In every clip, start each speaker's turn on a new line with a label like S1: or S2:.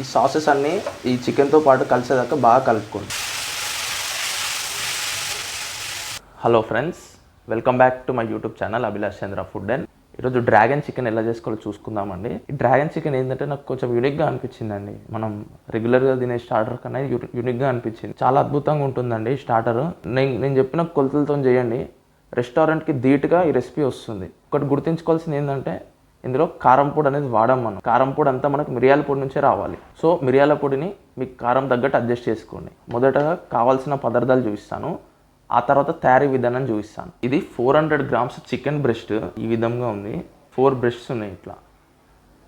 S1: ఈ సాసెస్ అన్నీ ఈ చికెన్తో పాటు కలిసేదాకా బాగా కలుపుకోండి. Hello friends welcome back to my YouTube channel Abhilash Chandra food and. ఈరోజు డ్రాగన్ చికెన్ ఎలా చేసుకోవాలో చూసుకుందామండి. ఈ డ్రాగన్ చికెన్ ఏంటంటే నాకు కొంచెం యూనిక్గా అనిపించిందండి. మనం రెగ్యులర్గా తినే స్టార్టర్ కన్నా యూనిక్గా అనిపించింది. చాలా అద్భుతంగా ఉంటుందండి ఈ స్టార్టర్ నేను నేను చెప్పిన కొలతలతో చేయండి. రెస్టారెంట్కి ధీటుగా ఈ రెసిపీ వస్తుంది. ఒకటి గుర్తుంచుకోవాల్సింది ఏంటంటే ఇందులో కారం పొడి అనేది వాడాం మనం. కారం పొడి అంతా మనకు మిరియాల పొడి నుంచే రావాలి. సో మిరియాల పొడిని మీకు కారం తగ్గట్టు అడ్జస్ట్ చేసుకోండి. మొదటగా కావాల్సిన పదార్థాలు చూపిస్తాను. ఆ తర్వాత తయారీ విధానం చూపిస్తాను. ఇది four hundred grams chicken breast ఈ విధంగా ఉంది. ఫోర్ బ్రెస్ట్స్ ఉన్నాయి ఇట్లా.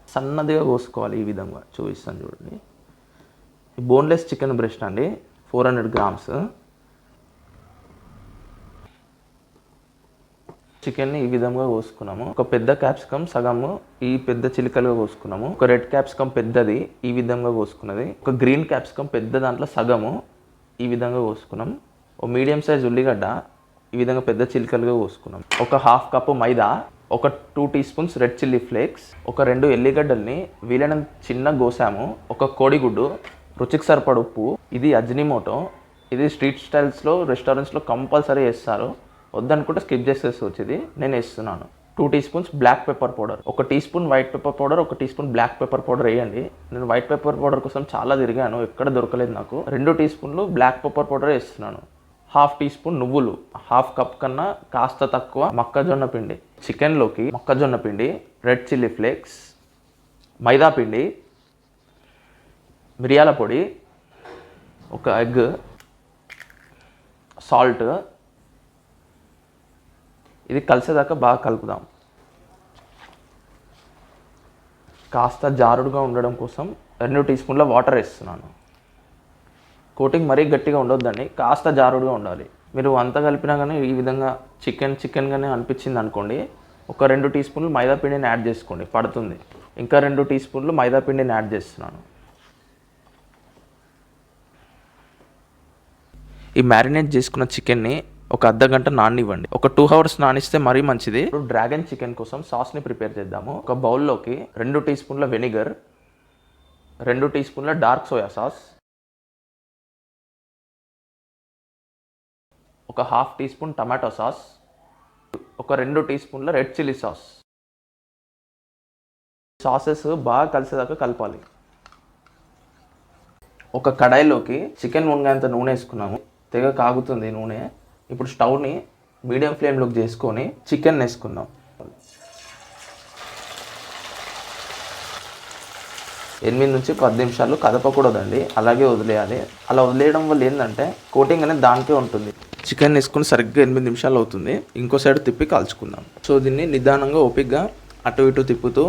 S1: సన్నదిగా కోసుకోవాలి ఈ విధంగా. చూపిస్తాను చూడండి. బోన్లెస్ చికెన్ బ్రెస్ట్ అండి. Four hundred grams. చికెన్ని ఈ విధంగా కోసుకున్నాము. ఒక పెద్ద క్యాప్సికమ్ సగము ఈ పెద్ద చిలికలుగా కోసుకున్నాము. ఒక రెడ్ క్యాప్సికమ్ పెద్దది ఈ విధంగా కోసుకున్నది. ఒక గ్రీన్ క్యాప్సికమ్ పెద్ద దాంట్లో సగము ఈ విధంగా కోసుకున్నాం. ఒక మీడియం సైజ్ ఉల్లిగడ్డ ఈ విధంగా పెద్ద చిలికలుగా కోసుకున్నాం. ఒక హాఫ్ కప్పు మైదా ఒక two teaspoons red chilli flakes ఒక రెండు ఎల్లిగడ్డల్ని వీలైనంత చిన్న కోసాము ఒక కోడిగుడ్డు రుచికి సరిపడ ఉప్పు. ఇది అజ్నిమోటో. ఇది స్ట్రీట్ స్టైల్స్లో రెస్టారెంట్స్లో కంపల్సరీ చేస్తారు. వద్దనుకుంటే స్కిప్ చేసేసి వచ్చేది. నేను వేస్తున్నాను. Two teaspoons black pepper powder ఒక teaspoon white pepper powder ఒక teaspoon black pepper powder వేయండి. నేను వైట్ పెప్పర్ పౌడర్ కోసం చాలా తిరిగాను ఎక్కడ దొరకలేదు నాకు. రెండు టీ స్పూన్లు బ్లాక్ పెప్పర్ పౌడర్ వేస్తున్నాను. హాఫ్ టీ స్పూన్ నువ్వులు. హాఫ్ కప్ కన్నా కాస్త తక్కువ మొక్కజొన్న పిండి. చికెన్లోకి మొక్కజొన్న పిండి రెడ్ చిల్లీ ఫ్లేక్స్ మైదా పిండి మిరియాల పొడి ఒక ఎగ్ సాల్ట్ ఇది కలిసేదాకా బాగా కలుపుదాం కాస్త జారుడుగా ఉండడం కోసం రెండు టీ స్పూన్ల వాటర్ వేస్తున్నాను. కోటింగ్ మరీ గట్టిగా ఉండొద్దండి కాస్త జారుడుగా ఉండాలి. మీరు అంత కలిపినా కానీ ఈ విధంగా చికెన్ చికెన్గానే అనిపించింది అనుకోండి ఒక రెండు టీ స్పూన్లు మైదా పిండిని యాడ్ చేసుకోండి పడుతుంది. ఇంకా రెండు టీ స్పూన్లు మైదా పిండిని యాడ్ చేస్తున్నాను. ఈ మ్యారినేట్ చేసుకున్న చికెన్ని ఒక అర్ధ గంట నాననివ్వండి. ఒక టూ అవర్స్ నానిస్తే మరీ మంచిది. ఇప్పుడు డ్రాగన్ చికెన్ కోసం సాస్ని ప్రిపేర్ చేద్దాము. ఒక బౌల్లోకి రెండు టీ స్పూన్ల వెనిగర్ రెండు టీ స్పూన్ల డార్క్ సోయా సాస్ ఒక half teaspoon tomato sauce ఒక రెండు టీ స్పూన్ల రెడ్ చిల్లీ సాస్. సాసెస్ బాగా కలిసేదాకా కలపాలి. ఒక కడాయిలోకి చికెన్ వంగేంత నూనె వేసుకున్నాము. తెగ కాగుతుంది నూనె. ఇప్పుడు స్టవ్ని మీడియం ఫ్లేమ్లోకి చేసుకొని చికెన్ వేసుకుందాం. ఎనిమిది నుంచి పది నిమిషాలు కదపకూడదండి అలాగే వదిలేయాలి. అలా వదిలేయడం వల్ల ఏంటంటే కోటింగ్ అనేది దానికే ఉంటుంది. చికెన్ వేసుకుని సరిగ్గా ఎనిమిది నిమిషాలు అవుతుంది. ఇంకో సైడ్ తిప్పి కాల్చుకుందాం. సో దీన్ని నిదానంగా ఓపిక్గా అటు ఇటు తిప్పుతూ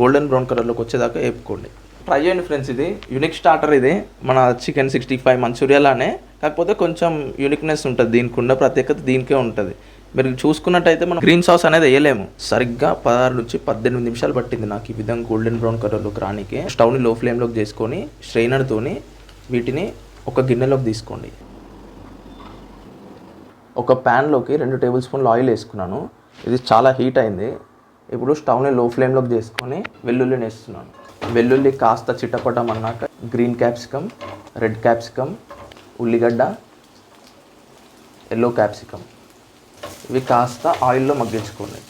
S1: గోల్డెన్ బ్రౌన్ కలర్లోకి వచ్చేదాకా వేపుకోండి. ట్రై చేయండి ఫ్రెండ్స్ ఇది యూనిక్ స్టార్టర్ ఇది మన చికెన్ సిక్స్టీ ఫైవ్ మంచూరియాలానే కాకపోతే కొంచెం యూనిక్నెస్ ఉంటుంది దీనికి ఉన్న ప్రత్యేకత దీనికే ఉంటుంది. మీరు చూసుకున్నట్టయితే మనం గ్రీన్ సాస్ అనేది వేయలేము. సరిగ్గా పదహారు నుంచి పద్దెనిమిది నిమిషాలు పట్టింది నాకు ఈ విధంగా గోల్డెన్ బ్రౌన్ కలర్లోకి రానికి. స్టవ్ని లో ఫ్లేమ్లోకి చేసుకొని స్ట్రైనర్తోని వీటిని ఒక గిన్నెలోకి తీసుకోండి. ఒక ప్యాన్లోకి రెండు టేబుల్ స్పూన్లు ఆయిల్ వేసుకున్నాను. ఇది చాలా హీట్ అయింది. ఇప్పుడు స్టవ్ని లో ఫ్లేమ్లోకి చేసుకొని వెల్లుల్లిని వేస్తున్నాను. వెల్లుల్లి కాస్త చిట్టపటం అన్నాక గ్రీన్ క్యాప్సికమ్ రెడ్ క్యాప్సికమ్ ఉల్లిగడ్డ ఎల్లో క్యాప్సికమ్ ఇవి కాస్త ఆయిల్లో మగ్గించుకోండి.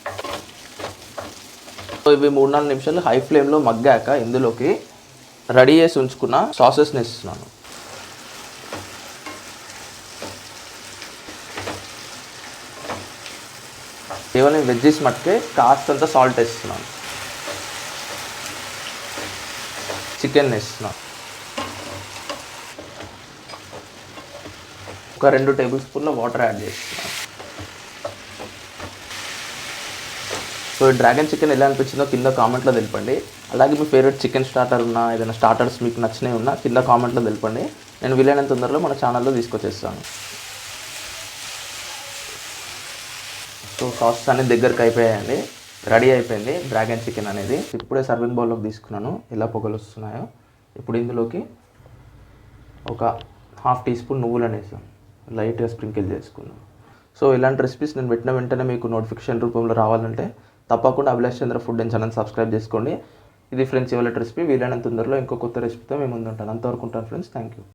S1: సో ఇవి మూడు నాలుగు నిమిషాలు హై ఫ్లేమ్లో మగ్గాక ఇందులోకి రెడీ చేసి ఉంచుకున్న సాసెస్ని ఇస్తున్నాను కేవలం వెజ్జెస్ మట్టుకే కాస్తంత సాల్ట్ వేస్తున్నాను. చికెన్ వేస్తున్నా. ఒక రెండు టేబుల్ స్పూన్ల వాటర్ యాడ్ చేస్తున్నాను సో డ్రాగన్ చికెన్ ఎలా అనిపించిందో కింద కామెంట్లో తెలిపండి. అలాగే మీ ఫేవరెట్ చికెన్ స్టార్టర్ ఉన్నా ఏదైనా స్టార్టర్స్ మీకు నచ్చినవి ఉన్నా కింద కామెంట్లో తెలపండి. నేను వీలైనంత తొందరలో మన ఛానల్లో తీసుకొచ్చేస్తాను. సో సాస్ అనేది దగ్గరికి అయిపోయాయండి. రెడీ అయిపోయింది డ్రాగన్ చికెన్ అనేది. ఇప్పుడే సర్వింగ్ బౌల్లోకి తీసుకున్నాను. ఎలా పొగలు వస్తున్నాయో. ఇప్పుడు ఇందులోకి ఒక హాఫ్ టీ స్పూన్ నువ్వులు అనేసాం. లైట్గా స్ప్రింకిల్ చేసుకున్నాం. సో ఇలాంటి రెసిపీస్ నేను పెట్టిన వెంటనే మీకు నోటిఫికేషన్ రూపంలో రావాలంటే తప్పకుండా Abhilash Chandra food and channel subscribe చేసుకోండి. ఇది ఫ్రెండ్స్ ఇవాళ రెసిపీ. వీలైనంత తొందరలో ఇంకో కొత్త రెసిపీతో మేము ముందు ఉంటాను అంతవరకు ఉంటాను ఫ్రెండ్స్. Thank you